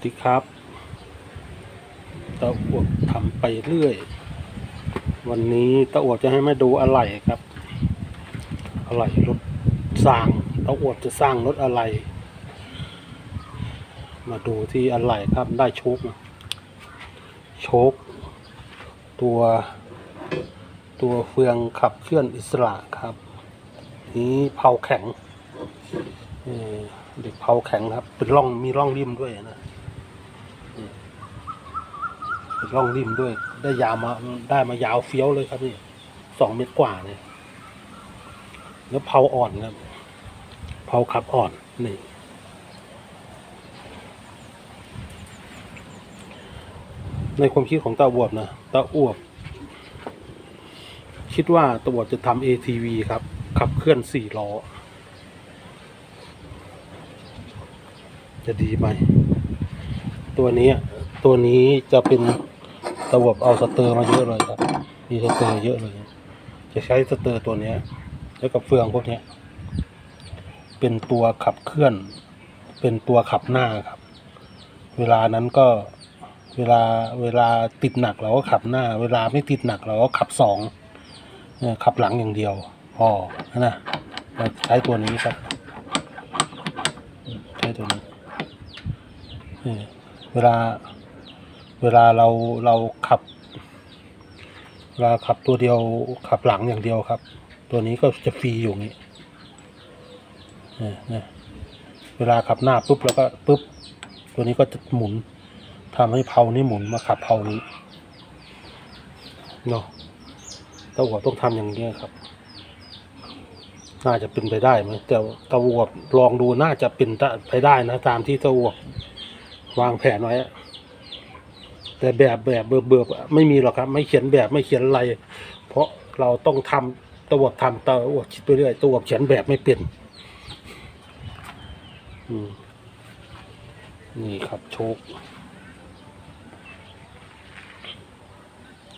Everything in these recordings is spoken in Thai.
วัสดีครับตาอวบทำไปเรื่อย วันนี้ตาอวบจะให้มาดูอะไหล่ครับอะไหล่รถสร้างตาอวบจะสร้างรถอะไหล่มาดูที่อะไหล่ครับได้โชคโชคตัว ตัวเฟืองขับเคลื่อนอิสระครับ นี้เผาแข็งเด็กเผาแข็งครับ เป็นร่องมีร่องริมด้วยนะ ร่องริมด้วย ได้ยาวมาได้มายาวเฟี้ยวเลยครับนี่สองเมตรกว่าเนี่ยแล้วเผาอ่อนครับเผาขับอ่อนนี่ในความคิดของตาอวบนะตาอวบ คิดว่าตาอวบจะทำ ATV ครับ ขับเคลื่อนสี่ล้อ จะดีไหม ตัวนี้ตัวนี้จะเป็น ระบบเอาสเตอร์มาเยอะเลยครับมีสเตอร์เยอะเลย จะใช้สเตอร์ตัวนี้แล้วกับเฟืองพวกนี้เป็นตัวขับเคลื่อน เป็นตัวขับหน้าครับ เวลานั้นก็เวลาเวลาติดหนักเราก็ขับหน้า เวลาไม่ติดหนักเราก็ขับสองขับหลังอย่างเดียวพอนะเราใช้ตัวนี้ครับใช้ตัวนี้เวลา เวลาเราเราขับเวลาขับตัวเดียวขับหลังอย่างเดียวครับ ตัวนี้ก็จะฟรีอยู่งนี้เนี่ยเนี่ยเวลาขับหน้าปุ๊บแล้วก็ปุ๊บ ตัวนี้ก็จะหมุนทำให้เพานี้หมุนมาขับเพานี้เนาะตะวบต้องทำอย่างนี้ครับ น่าจะเป็นไปได้ไหมแต่ตะวบลองดูน่าจะเป็นไปได้นะ ตามที่ตะวบวางแผนไว้ แต่แบบแบบเบื่อเบื่อไม่มีหรอกครับ ไม่เขียนแบบไม่เขียนอะไร เพราะเราต้องทำตัวบทำตัวบทคิดไปเรื่อยตัวบทเขียนแบบไม่เป็นนี่ครับโชค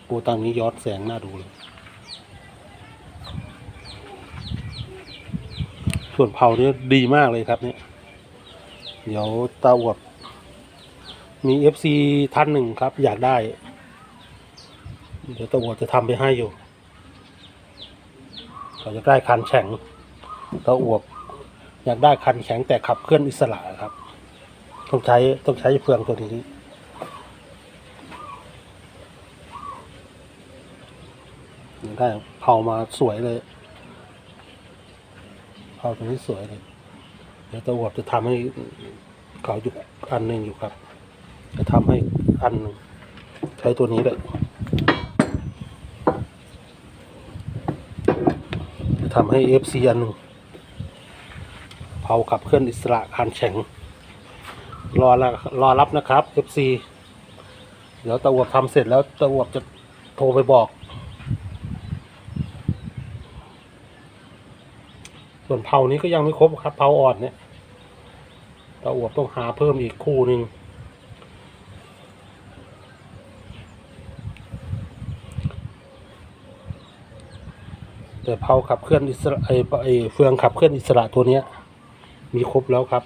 กูตั้งนี้ยอนแสงน่าดูเลย ส่วนเผาเนี่ยดีมากเลยครับเนี่ย เดี๋ยวตาอวบ มีเอฟซีท่านหนึ่งครับ อยากได้ เดี๋ยวตำรวจจะทำไปให้อยู่เขาจะได้คันแข็งตาอวบอยากได้คันแข็งแต่ขับเคลื่อนอิสระครับ ต้องใช้ต้องใช้เฟืองตัวนี้ได้เผามาสวยเลยเผาตัวนี้สวยเลย เดี๋ยวตำรวจจะทำให้เขาอยู่อันหนึ่งอยู่ครับ จะทำให้อันหนึ่งใช้ตัวนี้เลยจะทำให้ FC อันหนึ่งเผาขับเคลื่อนอิสระคันแข็งรอละรอรับนะครับ FC เดี๋ยวตะอวบทำเสร็จแล้วตะอวบจะโทรไปบอก ส่วนเผานี้ก็ยังไม่ครบครับเผาอ่อนเนี่ยตะอวบต้องหาเพิ่มอีกคู่หนึ่ง แต่เผาขับเคลื่อนอิสระไอไอเฟืองขับเคลื่อนอิสระตัวเนี้ย มีครบแล้วครับ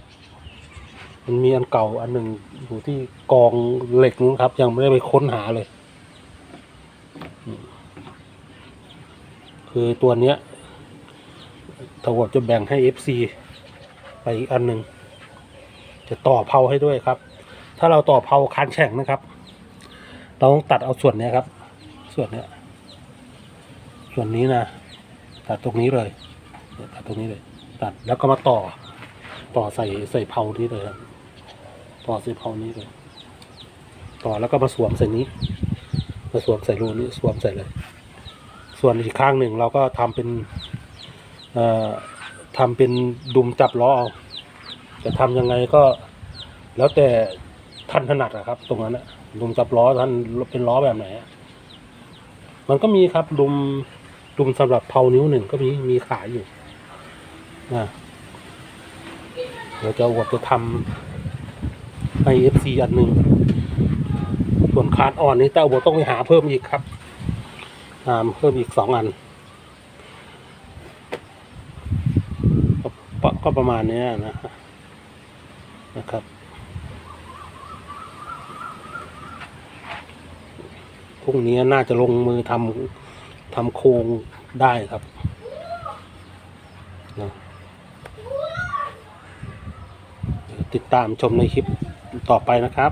มันมีอันเก่าอันหนึ่งอยู่ที่กองเหล็กนู้นครับ ยังไม่ได้ไปค้นหาเลย คือตัวเนี้ยตำรวจจะแบ่งให้ FC ไปอีกอันหนึ่งจะต่อเผาให้ด้วยครับ ถ้าเราต่อเผาคันแข่งนะครับ เราต้องตัดเอาส่วนเนี้ยครับ ส่วนเนี้ยส่วนนี้นะ ตัดตรงนี้เลยตัดตรงนี้เลย ตัดแล้วก็มาต่อ ต่อใส่ใส่เผานี้เลยครับต่อใส่เผานี้เลย ต่อแล้วก็มาสวมใส่นี้ มาสวมใส่รูนี้สวมใส่เลย ส่วนอีกข้างหนึ่งเราก็ทำเป็นเอ่อทำเป็นดุมจับล้อเอาจะทำยังไงก็ แล้วแต่ท่านถนัดอะครับ ตรงนั้นอะดุมจับล้อท่านเป็นล้อแบบไหนมันก็มีครับดุม ลุมสำหรับเผานิ้วหนึ่งก็มีมีขายอยู่นะเดี๋ยวจะอวดจะทำให้เอฟซีอันหนึ่งส่วนคาร์ดอ่อนนี้เต้าบัวต้องไปหาเพิ่มอีกครับอ่าเพิ่มอีกสองอันก็ก็ประมาณนี้นะนะครับพรุ่งนี้น่าจะลงมือทำ ทำโครงได้ครับนะติดตามชมในคลิปต่อไปนะครับ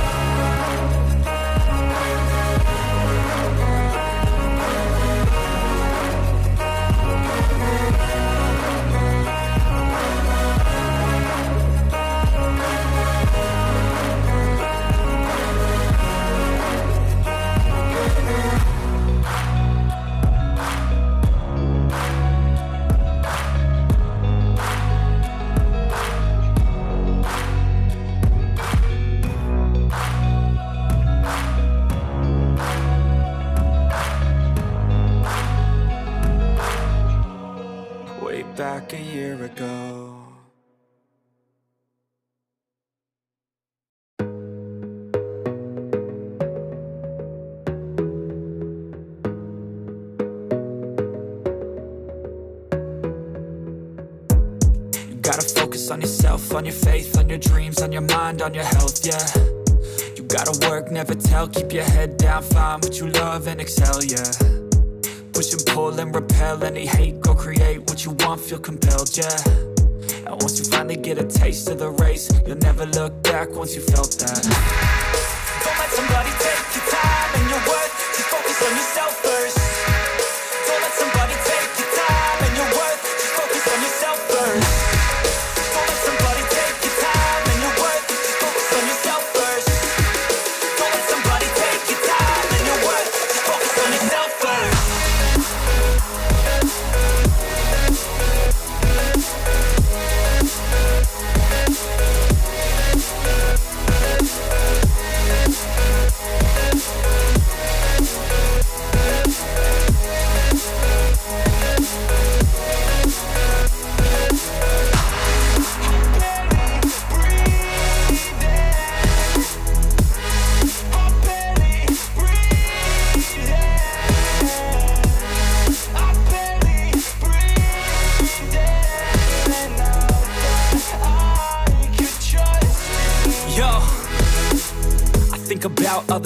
Back a year ago. You gotta focus on yourself, on your faith, on your dreams, on your mind, on your health, yeah. You gotta work, never tell, keep your head down, find what you love and excel, yeah. Push and pull and repel any hate, go create what you want, feel compelled, yeah. And once you finally get a taste of the race, you'll never look back once you felt that. Don't let somebody take your time and your worth, just focus on yourself first.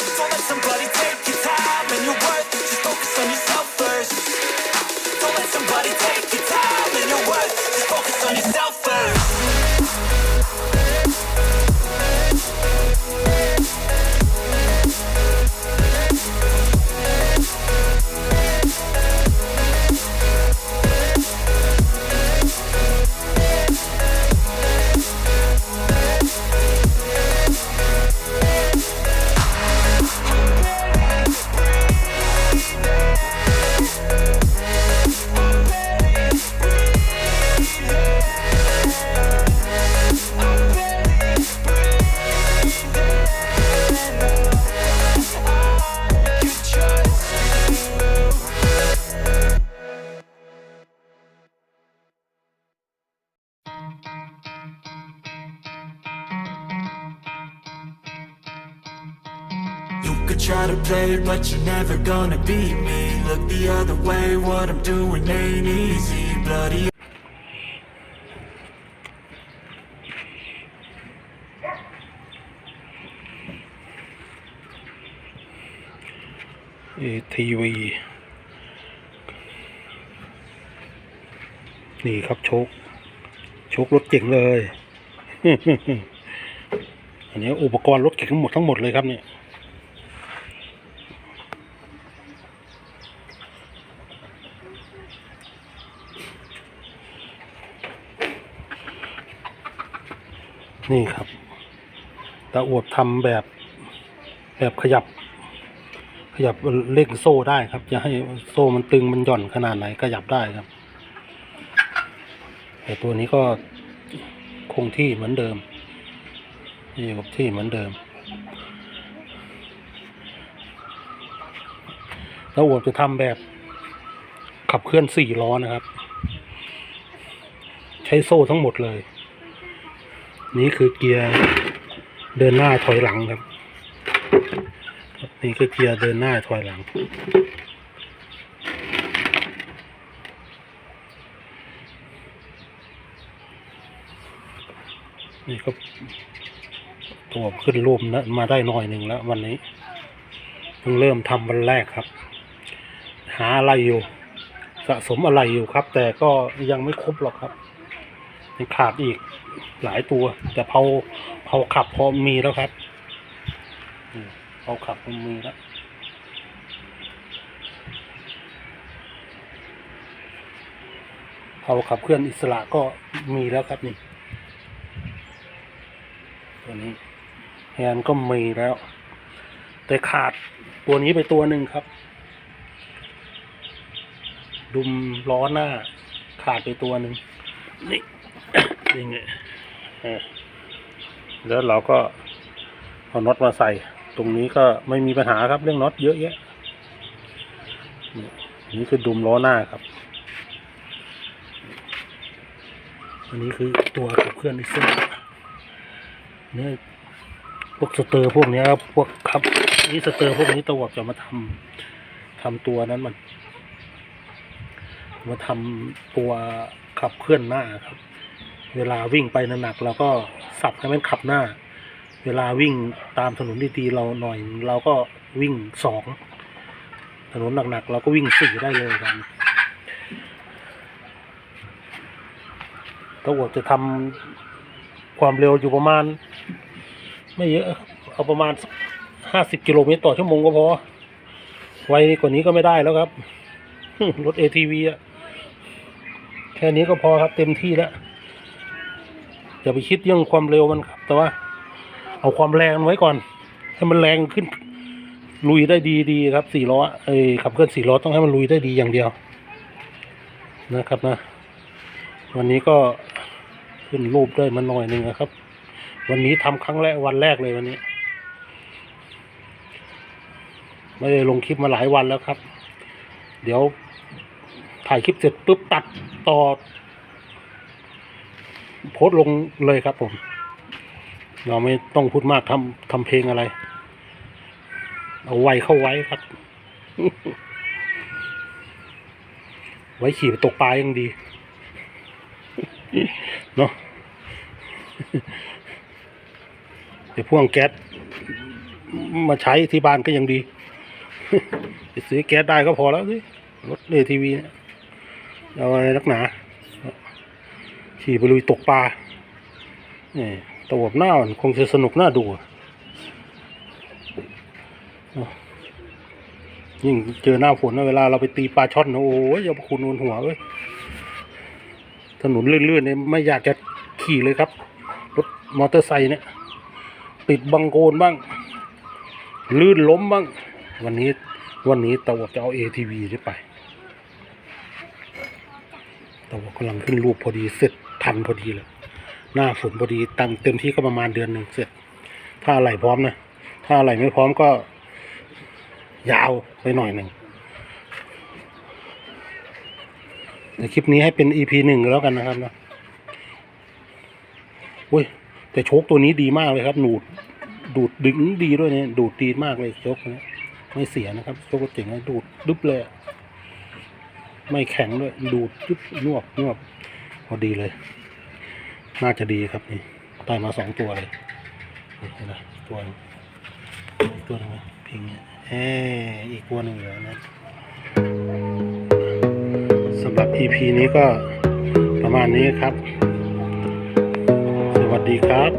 Don't let somebody take your time and your worth. Just focus on yourself but you're never gonna beat me. Look the other way, what I'm doing ain't easy. Bloody ทีวีนี่ครับโชคโชครถเก่งเลย อันนี้อุปกรณ์รถเก่งทั้งหมดทั้งหมดเลยครับเนี่ย นี่ครับตาอวดทำแบบแบบขยับ ขยับเล่งโซ่ได้ครับจะให้โซ่มันตึงมันหย่อนขนาดไหนขยับได้ครับ แต่ตัวนี้ก็คงที่เหมือนเดิมอยู่กับที่เหมือนเดิมแล้วอวดจะทำแบบขับเคลื่อนสี่ล้อนะครับ ใช้โซ่ทั้งหมดเลย นี่คือเกียร์เดินหน้าถอยหลังครับ นี่คือเกียร์เดินหน้าถอยหลัง นี่ก็ตัวขึ้นรูปนะมาได้หน่อยหนึ่งแล้ววันนี้เพิ่งเริ่มทำวันแรกครับ หาอะไรอยู่ สะสมอะไรอยู่ครับ แต่ก็ยังไม่ครบหรอกครับ ขาดอีกหลายตัว แต่เผาเผาขับพอมีแล้วครับอืมเผาขับพอมีแล้วเผาขับเคลื่อนอิสระก็มีแล้วครับนี่ตัวนี้แฮนก็มีแล้ว แต่ขาดตัวนี้ไปตัวหนึ่งครับ ดุมล้อหน้าขาดไปตัวหนึ่งนี่ นี่ไงเออแล้วเราก็เอาน็อตมาใส่ ตรงนี้ก็ไม่มีปัญหาครับเรื่องน็อตเยอะแยะนี่คือดุมล้อหน้าครับ อันนี้คือตัวขับเคลื่อนอิสระเนี่ยพวกสเตอร์พวกนี้ครับพวกครับนี่สเตอร์พวกนี้ตะวับจะมาทำทำตัวนั้นมัน มาทำตัวขับเคลื่อนหน้าครับ เวลาวิ่งไปหนักๆเราก็สับให้มันขับหน้า เวลาวิ่งตามถนนดีๆเราหน่อย เราก็วิ่งสองถนนหนักๆเราก็วิ่งสี่ได้เลยครับตำรวจจะทำความเร็วอยู่ประมาณ ไม่เยอะ เอาประมาณห้าสิบกิโลเมตรต่อชั่วโมงก็พอ ไวกว่านี้ก็ไม่ได้แล้วครับ รถ ATV อะแค่นี้ก็พอครับเต็มที่แล้ว อย่าไปคิดเรื่องความเร็วมันครับ แต่ว่า เอาความแรงไว้ก่อน ให้มันแรงขึ้น ลุยได้ดีดีครับสี่ล้อเอ้ขับเคลื่อนสี่ล้อต้องให้มันลุยได้ดีอย่างเดียว นะครับนะ วันนี้ก็ขึ้นรูปได้มาหน่อยหนึ่งนะครับ วันนี้ทำครั้งแรกวันแรกเลยวันนี้ ไม่ได้ลงคลิปมาหลายวันแล้วครับ เดี๋ยวถ่ายคลิปเสร็จปุ๊บตัดต่อ โพสต์ลงเลยครับผม เราไม่ต้องพูดมากทำทำเพลงอะไร เอาไว้เข้าไว้ครับ ไว้ขี่ไปตกปลายังดี เนาะเดี๋ยวพ่วงแก๊สมาใช้ที่บ้านก็ยังดีไปซื้อแก๊สได้ก็พอแล้วสิรถเอทีวีเนี่ยเอาอะไรนักหนา ขี่ไปลุยตกปลานี่ตะวบหน้ามันคงจะสนุกน่าดูยิ่งเจอหน้าฝนเวลาเราไปตีปลาช่อนนะโอ้ยอย่าไปคุณนหัวเว้ยถนนลื่นๆเนี่ยไม่อยากจะขี่เลยครับ รถมอเตอร์ไซค์เนี่ย ติดบังโกนบ้าง ลื่นล้มบ้าง วันนี้วันนี้ตะวบจะเอา ATV ได้ไปต่ว่ากำลังขึ้นรูปพอดีเสร็จ ทันพอดีเลย หน้าฝนพอดีตังเต็มที่ก็ประมาณเดือนหนึ่งเสร็จ ถ้าอะไรพร้อมนะ ถ้าอะไรไม่พร้อมก็ ยาวไปหน่อยหนึ่งในคลิปนี้ให้เป็น EP หนึ่งแล้วกันนะครับนะอุ้ยแต่โชคตัวนี้ดีมากเลยครับ หนูดดูดดึงดีด้วยเนี่ยดูดดีมากเลยโชคตัวนี้ไม่เสียนะครับโชคเจ๋งเลยดูดดุบเลย ไม่แข็งด้วย ดูดดุบนวบนวบ พอดีเลย น่าจะดีครับนี่ได้มาสองตัวเลยนี่เห็นไหมตัวนึงตัวนึงพิงเออ้อีกตัวหนึ่งเหลือนะสำหรับ EP นี้ก็ประมาณนี้ครับ สวัสดีครับ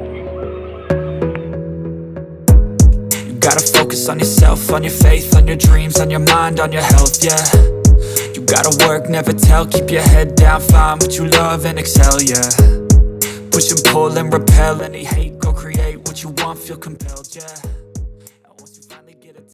gotta focus on yourself, on your faith, on your dreams, on your mind, on your health, yeah. You gotta work, never tell, keep your head down, find what you love and excel, yeah. Push and pull and repel any hate, go create what you want, feel compelled, yeah.